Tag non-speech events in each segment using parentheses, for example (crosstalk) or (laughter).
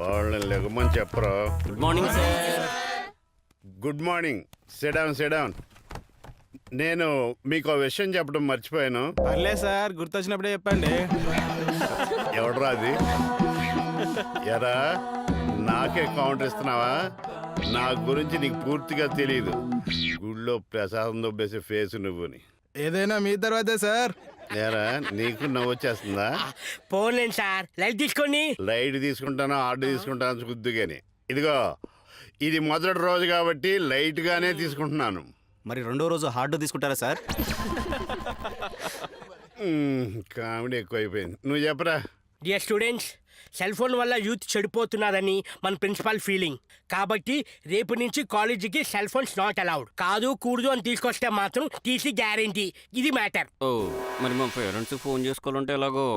వాళ్ళని లెగమని చెప్పరా? Good morning sir good morning sit down sit down నేను మీకు ఒక విషయం చెప్పడం మర్చిపోయాను. పర్లేదు సార్ గుర్తొచ్చినప్పుడే చెప్పండి. ఎవడరా అది? ఎరా నాకే కౌంటర్ ఇస్తున్నావా? నా గురించి నీకు పూర్తిగా తెలియదు గుళ్ళో ప్రసాదం దొబ్బేసే ఫేస్ నువ్వుని. ఏదైనా మీ తర్వాతే సార్. ఏరా నీకు నవ్వు వచ్చేస్తుందా? పోలేండి సార్. లైట్ తీసుకోండి. లైట్ తీసుకుంటానో ఆర్డర్ తీసుకుంటానో చూద్దు కానీ ఇదిగో ఇది మొదటి రోజు కాబట్టి లైట్గానే తీసుకుంటున్నాను. మరి రెండో రోజు హార్డ్ తీసుకుంటారా సార్? కామెడీ ఎక్కువైపోయింది. నువ్వు చెప్పరా? డియర్ స్టూడెంట్స్ సెల్ ఫోన్ వల్ల యూత్ చెడిపోతున్నారని మన ప్రిన్సిపల్ ఫీలింగ్. కాబట్టి రేపు నుంచి కాలేజీకి సెల్ ఫోన్స్ నాట్ అలౌడ్. కాదు కూడదు అని తీసుకొస్తే మాత్రం టీసీ గ్యారంటీ. ఇది మ్యాటర్. ఓ మరి మా పేరెంట్స్ ఫోన్ చేసుకోవాలంటే ఎలాగో?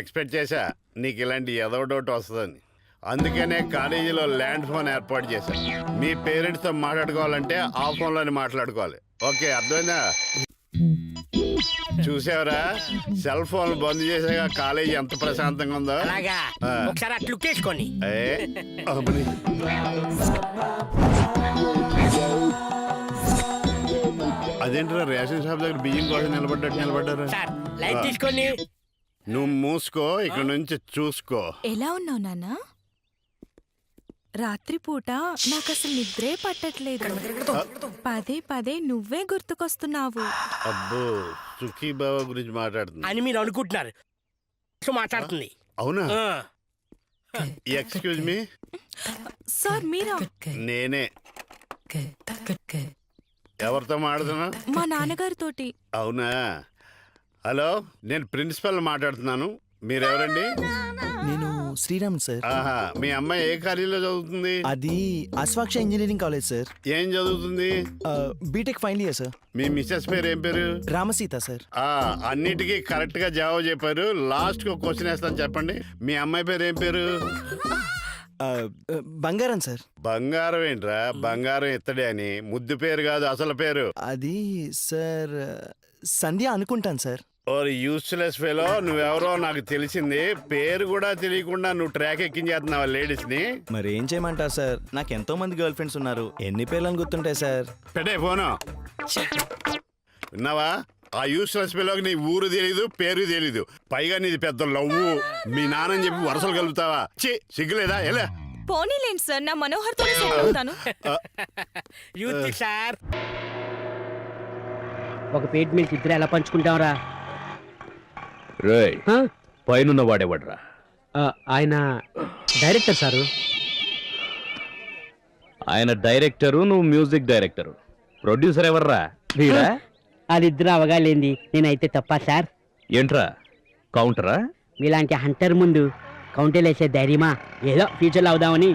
ఎక్స్పెక్ట్ చేశా. నీకు ఇలాంటి ఏదో డౌట్ వస్తుందని. అందుకనే కాలేజీలో ల్యాండ్ ఫోన్ ఏర్పాటు చేశాను మీ పేరెంట్స్తో మాట్లాడుకోవాలంటే ఆ ఫోన్లోనే మాట్లాడుకోవాలి. ఓకే అర్థమైందా? చూసావరా? సెల్ ఫోన్ బంద్ చేసాక కాలేజీ ఎంత ప్రశాంతంగా ఉందో. అలాగా. ఆ. ఒకసారి అట్లు వేసుకోండి ఏ, అమ్మని. అదేంట్రా రేషన్ షాప్ దగ్గర బియ్యం కోసం నిలబడ్డట్టు నిలబడ్డారు? సార్ లైట్ తీసుకోండి. నువ్వు మూసుకో ఇక్కడ నుంచి చూసుకో. ఎలా ఉన్నావు నాన్న? రాత్రిపూట నాకు అసలు నిద్రే పట్టట్లేదు. పదే పదే నువ్వే గుర్తుకొస్తున్నావు. అబ్బో సుఖీ బాబా గురించి మాట్లాడుతున్నా అని మీరు అనుకుంటున్నారు. మాట్లాడుతుంది. అవునా. ఎక్స్క్యూజ్ మీ సార్ మీరా? నేనే. ఎవరితో మాట్లాడుతున్నా? మా నాన్నగారితోటి. అవునా? హలో నేను ప్రిన్సిపల్ మాట్లాడుతున్నాను. మీరెవరండి? నేను శ్రీరామ్ సార్. ఆహా మీ అమ్మాయి ఏ కాలేజీలో చదువుతుంది? అది అశ్వాక్ష ఇంజనీరింగ్ కాలేజ్ సార్. ఏం చదువుతుంది? BTech final year sir. మీ మిస్సెస్ పేరు ఏం పేరు? రామసీత సార్. ఆ అన్నిటికీ కరెక్ట్గా జవాబు చెప్పారు. లాస్ట్కి ఒక క్వశ్చన్ వేస్తాను చెప్పండి. మీ అమ్మాయి పేరు ఏం పేరు? బంగారం సార్. బంగారం ఏంట్రా? బంగారం ఇత్తడే అని. ముద్దు పేరు కాదు అసలు పేరు. అది సార్ సంధ్య అనుకుంటాను సార్. ఓ యూస్లెస్ ఫెలో నువ్వెవరో నాకు తెలిసింది. పేరు కూడా తెలియకుండా నువ్వు ట్రాక్ ఎక్కించేస్తున్నావా లేడీస్ని మరి ఏం చేయమంటారు సార్? నాకు ఎంతో మంది గర్ల్ ఫ్రెండ్స్ ఉన్నారు. ఎన్ని పేర్లను గుర్తుంటాయి సార్? పెట్టే ఫోను. విన్నావా? ఆ యూస్లెస్ ఫెలోకి నీ ఊరు తెలీదు పేరు తెలీదు. పైగా నీది పెద్ద లవ్వు. మీ నాన్నని చెప్పి వరసలు కలుపుతావా? చి సిగ్గులేదా? ఎలా పోనీలేండి సార్. నా మనోహర్తో సెట్ అవుతాను. Youth sir. ఒక పేట్ మిల్క్ ఇద్దరు ఎలా రేయ్ పైనున్న వాడేవాడ్రా? ఆయన డైరెక్టర్ సారు. ఆయన డైరెక్టరు నువ్వు మ్యూజిక్ డైరెక్టరు. ప్రొడ్యూసర్ ఎవర్రా? వీడా వాళ్ళిద్దరు అవగాలేంది నేనైతే తప్ప సార్. ఏంట్రా? కౌంటరా? మీలాంటి హంటర్ ముందు కౌంటర్లు వేసే ధైర్యమా? ఏదో ఫ్యూచర్లో అవుదామని.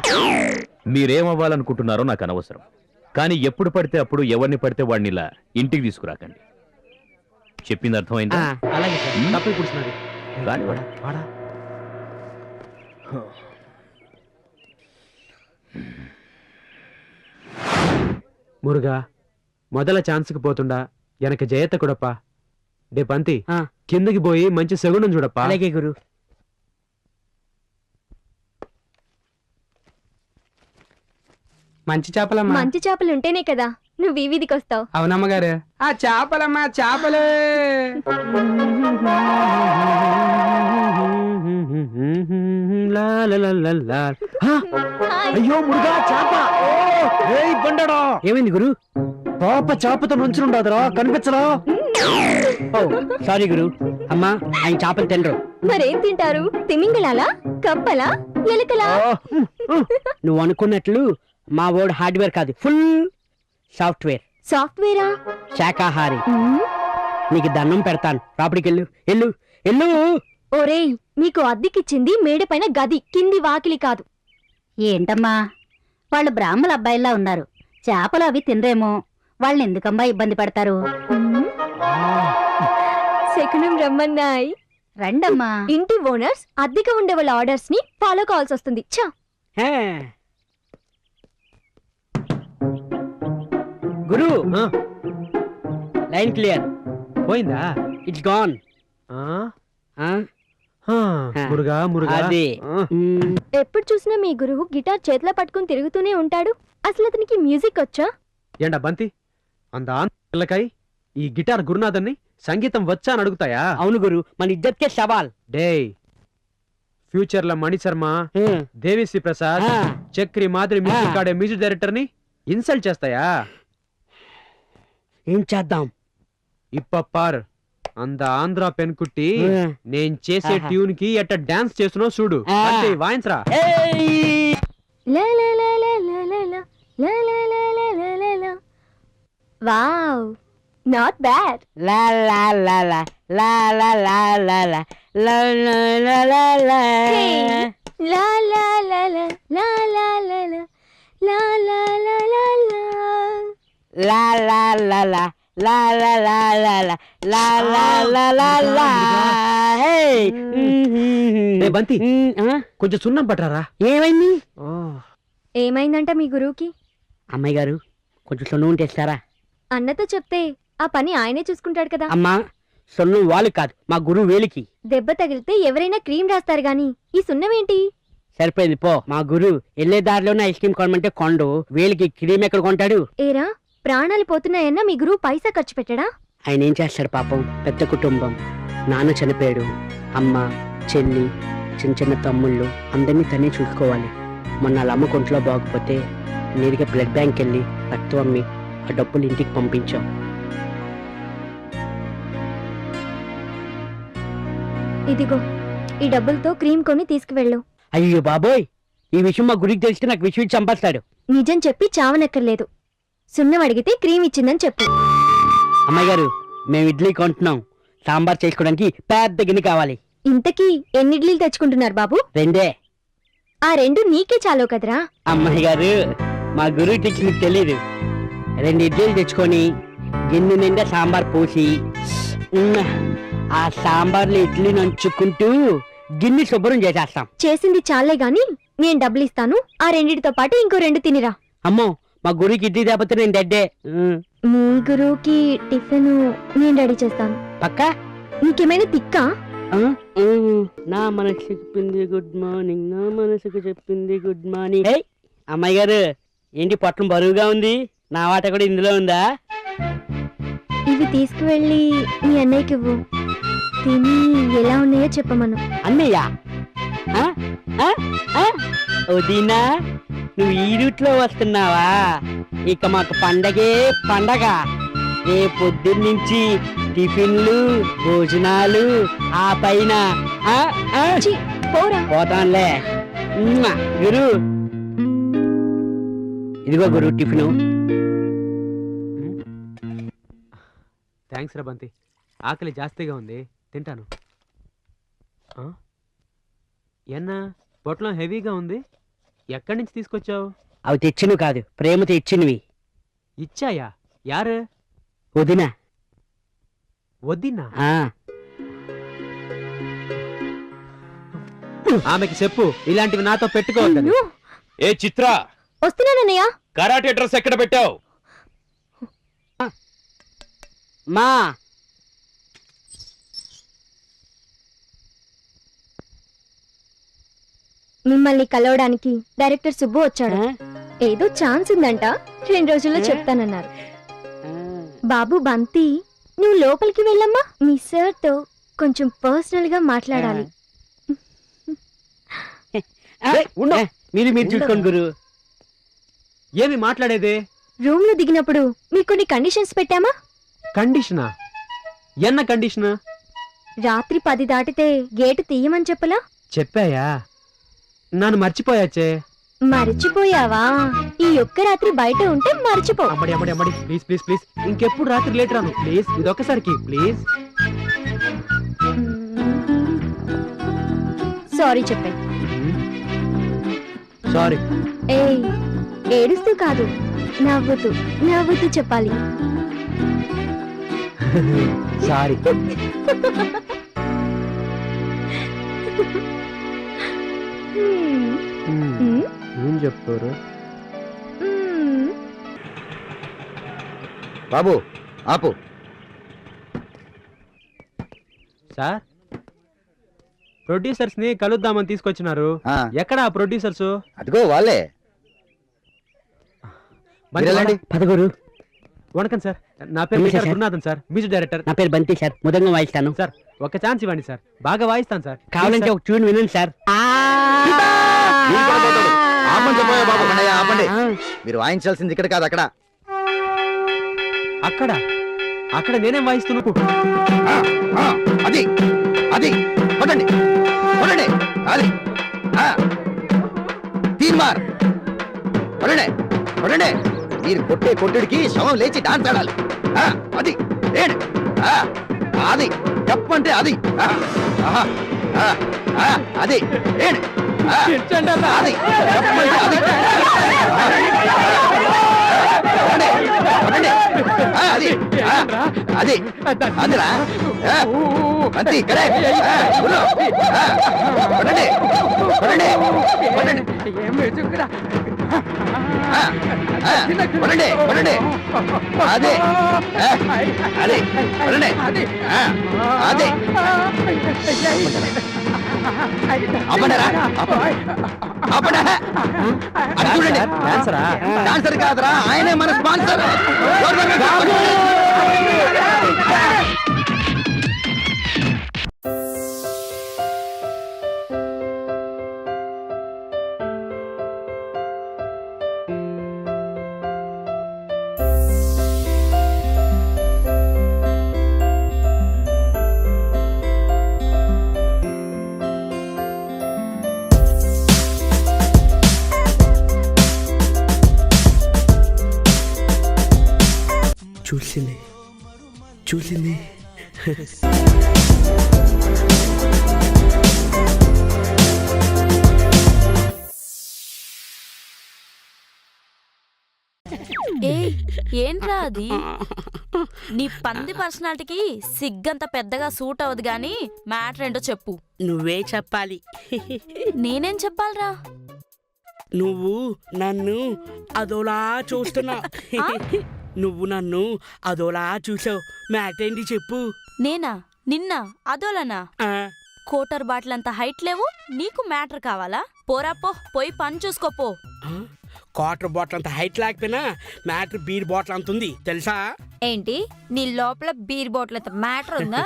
మీరేం అవ్వాలనుకుంటున్నారో నాకు అనవసరం. కానీ ఎప్పుడు పడితే అప్పుడు ఎవరిని పడితే వాడిని ఇలా ఇంటికి తీసుకురాకండి. చెప్పింది అర్థమైందా? అలాగే సార్. తప్పని కూర్చున్నారు కానివ్వండి. వాడా మురుగా మొదల ఛాన్స్కి పోతుండా. వెనక జయత కూడప్ప. డే పంతి ఆ. కిందకి పోయి మంచి సగుణం చూడప్ప. అలాగే గురు. మంచి చేపలమ్మా. మంచి చేపలు ఉంటేనే కదా. నువ్వు ఈ వీధికి వస్తావు. అవునమ్మగారు. ఆ చేపలమ్మా చేపలే. అయ్యో మురుగా చేప. ఏయ్ బండడా. ఏమైంది గురు? పాప చేపతో నుంచుండదురా కనిపించరా సారీ గురు. అమ్మా ఆయన చేపలు తినరు. మరేం తింటారు? తిమింగళాలా? కప్పలా? ఎలుకలా? నువ్వు అనుకున్నట్లు మా వాడు హార్డ్వేర్ కాదు. Full software. సాఫ్ట్వేరా? శాకాహారి. నీకు దండం పెడతాను. రాపడికి వెళ్ళు వెళ్ళు వెళ్ళు ఒరేయ్ నీకు అద్దెకిచ్చింది మేడపైన గది. కింది వాకిలి కాదు. ఏంటమ్మా? వాళ్ళు బ్రాహ్మల అబ్బాయిలా ఉన్నారు. చేపలు అవి తినరేమో. వాళ్ళని ఎందుకమ్మా ఇబ్బంది పడతారు? మ్మ్. శకునం రమ్మన్నాయ్. రండమ్మా. ఇంటి ఓనర్స్ అద్దెగా ఉండే వాళ్ళ ఆర్డర్స్ని ఫాలో కావాల్సి వస్తుంది ఛా గురు. లైన్ క్లియర్ పోయిందా? It's gone? మురుగా మురుగా. అది. ఎప్పుడు చూసినా మీ గురువు గిటార్ చేతిలో పట్టుకుని తిరుగుతూనే ఉంటాడు. అసలు అతనికి మ్యూజిక్ వచ్చా? ఏంటా బంతి? అంద పిల్లకాయ? ఈ గిటార్ గురునాథన్ని సంగీతం వచ్చా అని అడుగుతాయా? అవును గురు మన ఇద్దరికే సవాల్. డే ఫ్యూచర్లో మణి శర్మ మ్, దేవిశ్రీ ప్రసాద్ చక్రి మాదిరి మ్యూజిక్. ఆడే మ్యూజిక్ డైరెక్టర్ని ఇన్సల్ట్ చేస్తాయా? ఏం చేద్దాం ఇప్ప పార్ అంద ఆంధ్ర పెన్కుట్టి. నేను చేసే. ట్యూన్కి ఎట్ట డాన్స్ చేస్తున్నావు చూడు. అంతే వాయించరా ఏయ్! లా లా లా లా లా లా లా. లా లా లా లా లా లా లా. వావ్ నాట్ బ్యాడ్ లా లా లా లా లా లా లా లా లా లా లా లా లా లా. Hey. లా లా లా లా లా లా లా లా. లా లా లా లా లా. లా లా లా లా లా లా లా లా లా లా లా లా లా లా. హేయ్! ఏ బంతి మ్, ఆ? కొంచెం సున్నం పట్టరా ఏమైంది? ఏమైందంట మీ గురువుకి అమ్మాయి గారు కొంచెం సొన్ను ఉంటే ఇస్తారా? అన్నతో చెప్తే ఆ పని ఆయనే చూసుకుంటాడు కదా. అమ్మా సొన్ను వాళ్ళు కాదు మా గురువు వేలికి దెబ్బ తగిలితే ఎవరైనా క్రీమ్ రాస్తారు గాని ఈ సున్నమేంటి సరిపోయింది పో. మా గురువు వెళ్ళే దారిలోనే ఐస్ క్రీమ్ కొనమంటే కొండు వేలికి క్రీమ్ ఎక్కడ కొంటాడు? ఏరా ప్రాణాలు పోతున్నాయన్నా మీ గురువు పైసా ఖర్చు పెట్టడా? ఆయన ఏం చేస్తాడు పాపం? పెద్ద కుటుంబం. నాన్న చనిపోయాడు. అమ్మ చెల్లి చిన్న చిన్న తమ్ముళ్ళు అందరినీ తనే చూసుకోవాలి. మొన్న వాళ్ళ అమ్మ కొంట్లో బాగపోతే నేరుగా బ్లడ్ బ్యాంక్ వెళ్ళి రక్తం అమ్మి ఆ డబ్బులు ఇంటికి పంపించాం. ఇదిగో ఈ డబ్బులతో క్రీమ్ కొని తీసుకువెళ్ళు. అయ్యో బాబోయ్! ఈ విషయం మా గురికి తెలిస్తే నాకు విషయం చంపేస్తాడు. నిజం చెప్పి చావనక్కర్లేదు. సున్నం అడిగితే క్రీమ్ ఇచ్చిందని చెప్పు. అమ్మాయి గారు మేము ఇడ్లీ కొంటున్నాం. సాంబార్ చేసుకోవడానికి పెద్ద గిన్నె కావాలి. ఇంతకీ ఎన్ని ఇడ్లీలు తెచ్చుకుంటున్నారు బాబు? రెండే. ఆ రెండు నీకే చాలో కదరా? అమ్మాయి గారు మా గురువు టిక్స్ మీకు తెలీదు. రెండు ఇడ్లీలు తెచ్చుకొని గిన్నె నిండా సాంబార్ పోసి ఉమ్మ్, ఆ సాంబార్లో ఇడ్లీ నంచుకుంటూ గిన్నె శుభ్రం చేసేస్తాం. చేసింది చాలే గాని నేను డబ్బులు ఇస్తాను ఆ రెండిటితో పాటు ఇంకో రెండు తినిరా. అమ్మో మా గురువుకి ఇడ్లీ తేకపోతే నేను డెడ్డే మీ గురువుకి టిఫిన్ నేను రెడీ చేస్తాను. పక్క? నీకేమైనా తిక్కా? నా మనసు చెప్పింది గుడ్ మార్నింగ్ నా మనసుకు చెప్పింది గుడ్ మార్నింగ్ అమ్మాయి గారు ఏంటి పొట్టం బరువుగా ఉంది? నా వాట కూడా ఇందులో ఉందా? ఇవి తీసుకువెళ్ళి మీ అన్నయ్యకి ఇవ్వు. తిని ఎలా ఉన్నాయో చెప్పమను. అన్నయ్య? వదినా? నువ్వు ఈ రూట్లో వస్తున్నావా? ఇక మాకు పండగే పండగ. రే పొద్దున్నుంచి టిఫిన్లు భోజనాలు ఆ పైన ఉమ్మా, గురు. ఇదిగో గురు టిఫిను. థ్యాంక్స్ రా బంతి. ఆకలి జాస్తిగా ఉంది. తింటాను. ఆ? ఎన్నా? పొట్లం హెవీగా ఉంది? ఎక్కడి నుంచి తీసుకొచ్చావు? అవి తెచ్చినవి కాదు ప్రేమతో ఇచ్చినవి. ఇచ్చాయా? యారు? వదినా. వద్దిన్నా ఆ, ఆమెకి చెప్పు ఇలాంటివి నాతో పెట్టుకోవద్దని. నిన్ను ఏ చిత్ర? వస్తున్నానన్నయ్య కరాటే డ్రెస్ ఎక్కడ పెట్టావు? మా. మిమ్మల్ని కలవడానికి డైరెక్టర్ సుబ్బు వచ్చాడు? ఏదో ఛాన్స్ ఉందంట. రెండు రోజుల్లో చెప్తానన్నారు. బాబు బంతి నువ్వు లోపలికి వెళ్ళమ్మా. మీ సార్తో కొంచెం పర్సనల్గా మాట్లాడాలి మీరు మీరు చూసుకోండి గురు. ఏమి మాట్లాడేది? రూమ్లో దిగినప్పుడు మీకు కొన్ని కండిషన్స్ పెట్టామా? కండిషనా? ఎన్న కండిషన్? రాత్రి పది దాటితే గేటు తీయమని చెప్పలా? చెప్పాయా? నన్ను మర్చిపోయాచే. మర్చిపోయావా? ఈ ఒక్క రాత్రి బయట ఉంటే మర్చిపో. అమ్మడి అమ్మడి అమ్మడి. Please please please. ఇంకెప్పుడు రాత్రి లేట్ రాను. ప్లీజ్ ఇదొక్కసారికి ప్లీజ్. సారీ చెప్పే. సారీ. ఏ ఏడుస్తూ కాదు. నవ్వుతూ నవ్వుతూ చెప్పాలి. (laughs) సారీ. (laughs) ఏం చెప్తారు. బాబు ఆపు. సార్ ప్రొడ్యూసర్స్ని కలుద్దామని తీసుకొచ్చినారు. ఎక్కడ ఆ ప్రొడ్యూసర్స్? అదిగో వాళ్ళే. పదగురు. వణకం సార్ నా పేరు namaste sir. Gurunathan sir music director. నా పేరు బంతి సార్ ముదంగా వాయిస్తాను. సార్ ఒక ఛాన్స్ ఇవ్వండి సార్ బాగా వాయిస్తాను సార్. కావాలంటే ఒక ట్యూన్ వినండి సార్. ఆపండి బాబు. ఆపండి మీరు వాయించాల్సింది ఇక్కడ కాదు అక్కడ. అక్కడ? అక్కడ నేనేం వాయిస్తున్నా? ఆ, ఆ, అది అది. కొట్టండి కొట్టండి అది. ఆ. తీన్మార్. కొట్టండి కొట్టండి. మీరు కొట్టే కొట్టుడికి శవం లేచి డాన్స్ ఆడాలి. ఆ, అది ఏడు. ఆ, అది చెప్పంటే అది. ఆ, ఆహా, ఆ, ఆ, అది ఏడు. అది చెప్పంటే అది అదిరా అంతే ఇక్కడే ఆ, ఉల్లో. ఆ, కొట్టండి కొట్టండి అదే అదే అదే చూడండి. డాన్సరా? డాన్సర్? కాదురా ఆయనే మన స్పాన్సర్. చూసింది చూసింది ఏ ఏంట్రా అది? నీ పంది పర్సనాలిటీకి సిగ్గంత పెద్దగా సూట్ అవ్వదు గాని మ్యాటర్ ఏంటో చెప్పు. నువ్వే చెప్పాలి. నేనేం చెప్పాలరా? నువ్వు నన్ను అదోలా చూస్తున్నా. నువ్వు నన్ను అదోలా చూసావు మ్యాట్ ఏంటి చెప్పు. నేనా? నిన్న? అదోలనా? కోటర్ బాటిల్ అంత హైట్ లేవు నీకు మ్యాటర్ కావాలా? పోరా పో పోయి పని చూసుకోపో ఆ, క్వార్టర్ బాటిల్ అంత హైట్ లేకపోయినా మ్యాటర్ బీర్ బాటిల్ అంత ఉంది తెలుసా? ఏంటి? నీ లోపల బీర్ బాటిల్ అంత మ్యాటర్ ఉందా?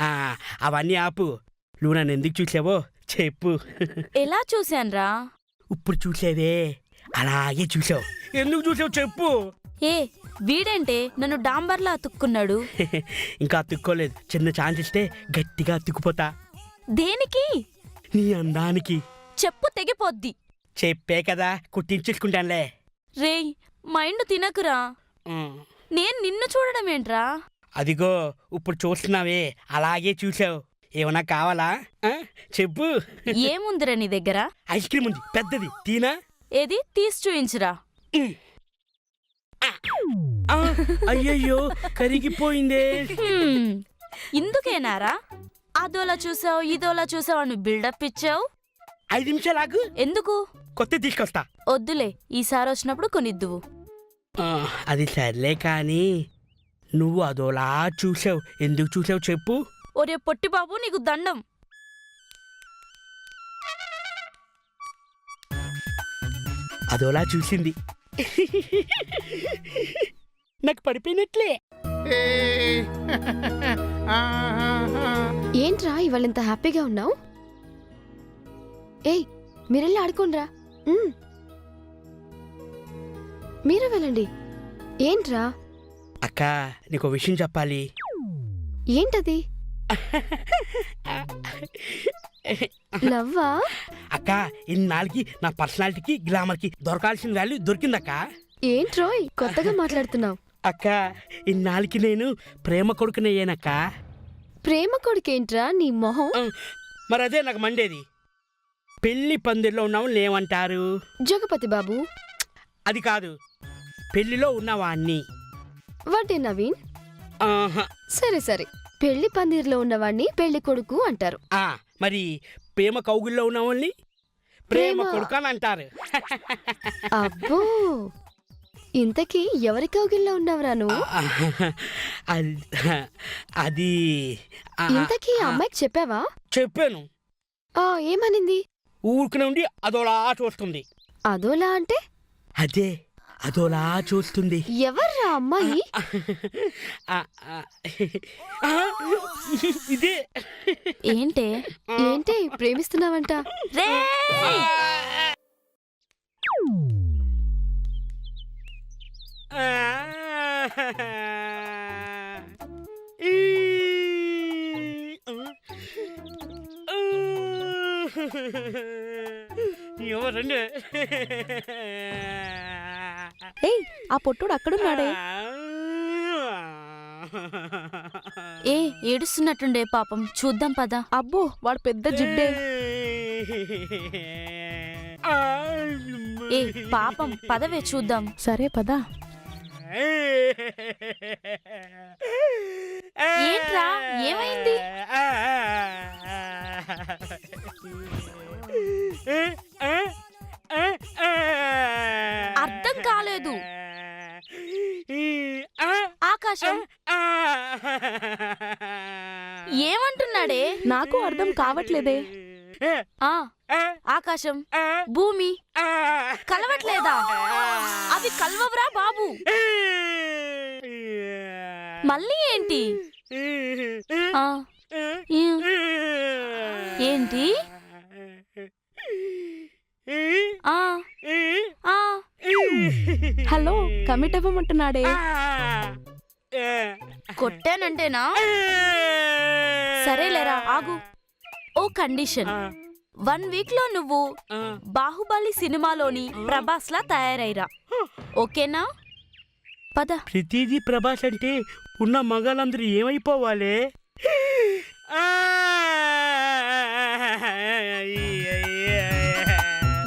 (laughs) అవన్నీ ఆపు. నువ్వు నన్ను ఎందుకు చూసావో చెప్పు. (laughs) ఎలా చూశాన్రా? ఇప్పుడు చూసేవే అలాగే చూసావు ఎందుకు చూసావు చెప్పు. ఏ వీడేంటే నన్ను డాంబర్లా అతుక్కున్నాడు? (laughs) ఇంకా అతుక్కోలేదు. చిన్న ఛాన్స్ ఇస్తే గట్టిగా అతుక్కుపోతా. దేనికి? నీ అందానికి. చెప్పు తెగిపోద్ది. చెప్పే కదా కుట్టించేసుకుంటానులే. రేయ్ మైండ్ తినకురా. నేను నిన్ను చూడడం ఏంట్రా? అదిగో ఇప్పుడు చూస్తున్నావే అలాగే చూసావు. ఏమన్నా కావాలా? చెప్పు. ఏముందిరా నీ దగ్గర? ఐస్ క్రీమ్ ఉంది పెద్దది తీనా? ఏది? తీసి చూయించురా. అయ్యయ్యో కరిగిపోయిందే. హ్మ్, ఇందుకేనారా? అదోలా చూసావు ఇదోలా చూసావు అని బిల్డప్ ఇచ్చావు? ఐదు నిమిషాలు ఆగు. ఎందుకు? కొత్త తీసుకొస్తా. వద్దులే ఈసారి వచ్చినప్పుడు కొనిద్దువు. ఆ, అది సర్లే కానీ నువ్వు అదోలా చూసావు. ఎందుకు చూసావు చెప్పు. ఒరే పొట్టి బాబు నీకు దండం. అదోలా చూసింది. నాకు పడిపోయినట్లే. (laughs) ఏంట్రా ఇవాళ ఇంత హ్యాపీగా ఉన్నావు? ఏయ్ మీరెళ్ళి ఆడుకోండ్రా. మీరే వెళ్ళండి. ఏంట్రా? అక్క నీకు విషయం చెప్పాలి. ఏంటది? (laughs) లవ్వా? అక్క ఇన్నాళ్ళకి నా పర్సనాలిటీకి గ్లామర్కి దొరకాల్సిన వాల్యూ దొరికిందక్క. ఏంట్రోయ్ కొత్తగా మాట్లాడుతున్నావు. అక్క ఇన్నాళ్ళకి నేను ప్రేమ కొడుకునయ్యానక్క. ప్రేమ కొడుకేంట్రా నీ మొహం? మరి అదే నాకు మండేది. పెళ్ళి పందిరిలో ఉన్నావు లేమంటారు జగపతి బాబు. అది కాదు పెళ్ళిలో ఉన్నవాణ్ణి. What a Naveen? ఆహా. సరే సరే పెళ్ళి పందిర్లో ఉన్నవాణ్ణి పెళ్ళి కొడుకు అంటారు. ఆ, మరి ప్రేమ కౌగుల్లో ఉన్న వాళ్ళని? ప్రేమ ప్రేమ- కొడుకు అని అంటారు అబ్బో! ఇంతకీ ఎవరి కౌగిల్లో ఉన్నవరా నువ్వు? అది- అది ఆ, ఇంతకీ ఆ. అమ్మాయికి చెప్పావా? చెప్పాను. ఆ ఏమనింది? ఊరికి నుండి అదోలా చూస్తుంది అదోలా అంటే? అదే. అదోలా చూస్తుంది ఎవర్రా అమ్మాయి ఇదే ఏంటే ఏంటే ప్రేమిస్తున్నావంట ఎవరండి ఏయ్ ఆ పొట్టుడు అక్కడున్నాడే. ఏ ఏడుస్తున్నట్టుండే పాపం. చూద్దాం పదా. అబ్బో వాడు పెద్ద జిడ్డే. ఏ పాపం పదవే చూద్దాం. సరే పదా. ఏంట్రా? ఏమైంది? అర్థం కాలేదు ఆకాశం. ఏమంటున్నాడే? నాకు అర్థం కావట్లేదే. ఆ. ఆకాశం. భూమి. కలవట్లేదా? అవి కలవవురా బాబు. మళ్ళీ ఏంటి? ఏంటి? ఆ. హలో కమిట్ అవ్వమంటున్నాడే కొట్టానంటేనా? సరేలేరా ఆగు. ఓ కండిషన్. వన్ వీక్లో నువ్వు బాహుబలి సినిమాలోని ప్రభాస్ లా తయారైరా. ఓకేనా? పద. ప్రతిదీ ప్రభాస్ అంటే ఉన్న మగాళ్ళందరూ ఏమైపోవాలి?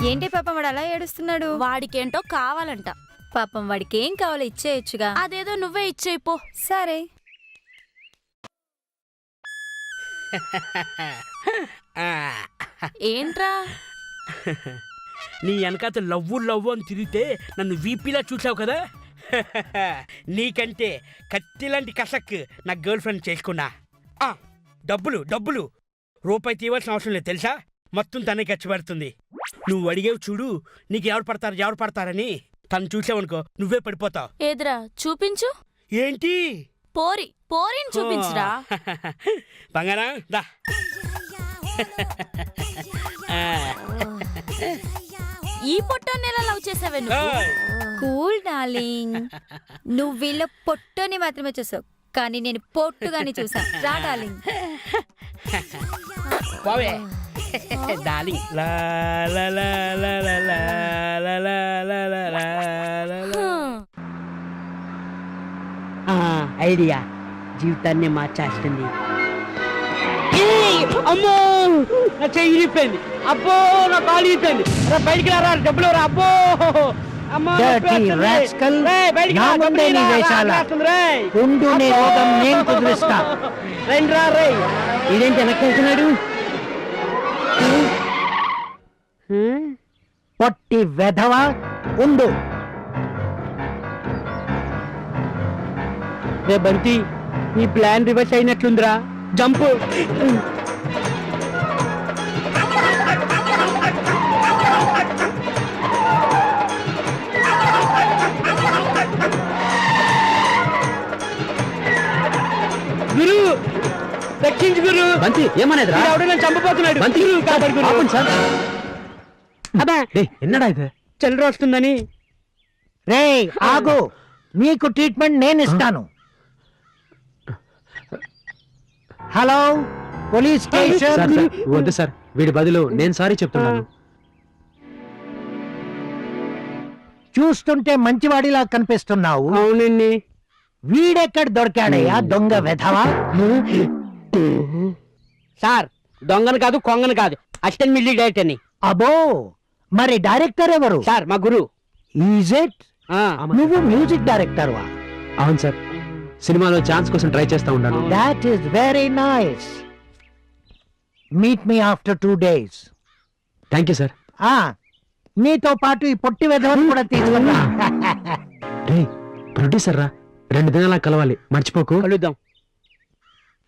ఏంటి పాపం వాడు అలా ఏడుస్తున్నాడు? వాడికేంటో కావాలంట. పాపం వాడికి ఏం కావాలో ఇచ్చేయచ్చుగా. అదేదో నువ్వే ఇచ్చేయిపో. సరే. ఏంట్రా? నీ వెనకాత లవ్వు లవ్వు అని తిరిగితే నన్ను వీపీలా చూసావు కదా? నీకంటే కత్తిలాంటి కసక్ నా గర్ల్ ఫ్రెండ్ చేసుకున్నా. ఆ, డబ్బులు డబ్బులు. రూపాయి తీయవలసిన అవసరం లేదు తెలుసా? మొత్తం తనే ఖర్చు పెడుతుంది. నువ్వు అడిగేవి చూడు నీకు ఎవరు పడతారు ఎవరు పడతారని. తను చూసావనుకో నువ్వే పడిపోతావు. ఏదిరా చూపించు. ఏంటి? పోరి పోరిని చూపించురా. (laughs) బంగారా దా. ఈ పొట్టోని ఎలా లవ్ చేసావే నువ్వు. Cool darling. నువ్వు వీళ్ళ పొట్టని మాత్రమే చూసావు కానీ నేను పొట్టుగాని చూసా. రా డార్లింగ్. డార్లింగ్ లా లా లా లా లా లా లా లా లా లా లా లా లా. ఆ, ఐడియా జీవితాన్ని మార్చేస్తుంది అమ్మో నా చెయ్యి ఇరిగిపోయింది అబ్బో నా కాలు ఇరిగిపోయింది రా బయటికి రా డబ్బులు రా అబ్బో అమ్మా Dirty rascal. నా ముందే నీ వేషాల. ఉండు నీ రోగం నేను కుదురుస్తా. రండి రా రే ఇదేంటి వెనక్కి వెళ్తున్నాడు పొట్టి వెధవ ఉండు. రే బంతి నీ ప్లాన్ రివర్స్ అయినట్లుందిరా. జంప్. గురు రక్షించు గురు. బంతి ఏమనేది చంపబోతున్నాడు. బంతి గురు, కాపాడు గురు. సార్. అబ్బా. ఏయ్, ఎన్నడా ఇది? చల్లర వస్తుందని రే ఆగు. మీకు ట్రీట్మెంట్ నేను ఇస్తాను. Hello police sir station. Sir వద్దు సార్. వీడి బదులు నేను సారీ చెప్తున్నాను. చూస్తుంటే మంచివాడిలా కనిపిస్తున్నావు. అవునండి. వీడెక్కడ దొరికాడయ్యా దొంగ వెధవా? సార్ దొంగను కాదు కొంగను కాదు. అసిస్టెంట్ మిల్లీ డైరెక్ట్ అని అబో మరి డైరెక్టర్ ఎవరు? సార్ మా గురు. Is it? నువ్వు మ్యూజిక్ డైరెక్టర్ వా అవును సార్. సినిమాలో ఛాన్స్ కోసం ట్రై చేస్తా ఉన్నాను that is very nice meet me after two days thank you sir నీతో పాటు ఈ పొట్టి వెధవను కూడా తీసుకున్నా రే ప్రొడ్యూసర్ రా. రెండు దినాల కలవాలి. మర్చిపోకు. కలుద్దాం.